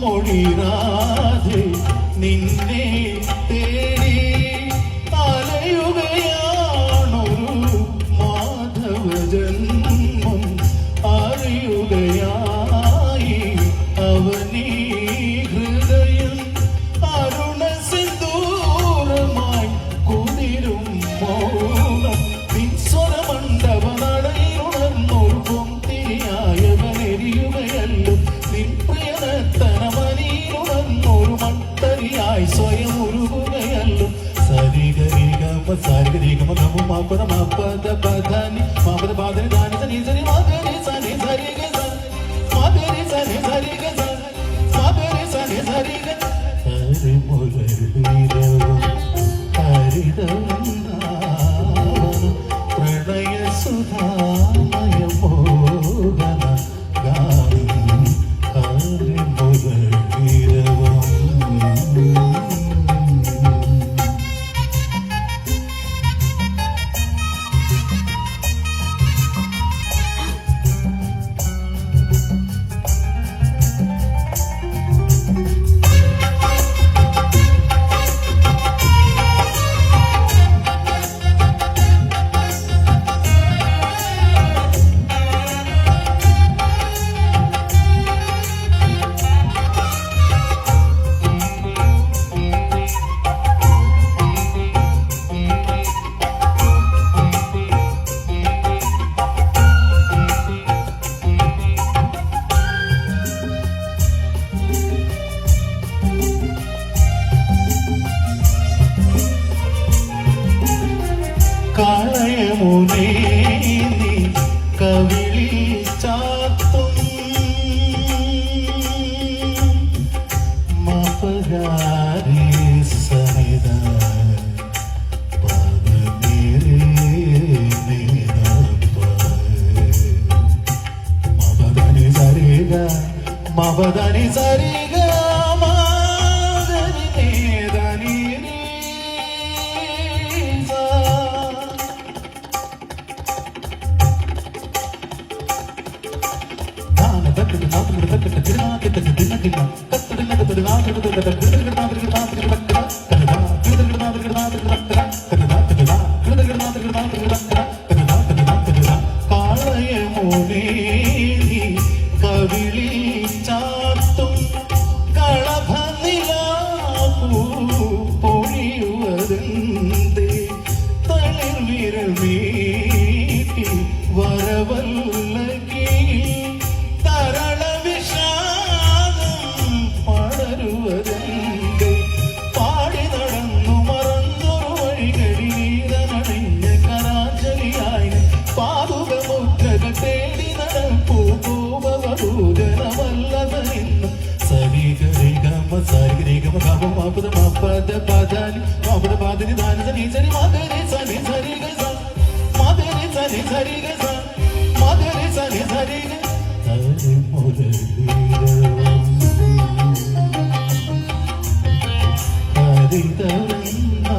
മൊഴിരാതെ നിന്നെ തേ గమ సాగరి గమ నమ మా పద మా పద పదని మా పద పదని దాని సని సని మా పేరే సని సరి గ స మా పేరే సని సరి గ స మా పేరే సని ప్రణయ సుధామయ అవదని సరిగా తిరునాటి తిరునాటి తిరునాటి తిరునాటి తిరునాటి తిరునాటి తిరునాటి తిరునాటి తిరునాటి తిరునాటి తిరునాటి తిరునాటి മാപദ പദനി മാപദ പാദനി ദാനി സനി സരി മദരി സനി സരി ഗസ. മാദരി സനി സരി ഗസ. മാദരി സനി സരി ഗ. ഹരി മുരളീരവം ഹരിതവന്നാ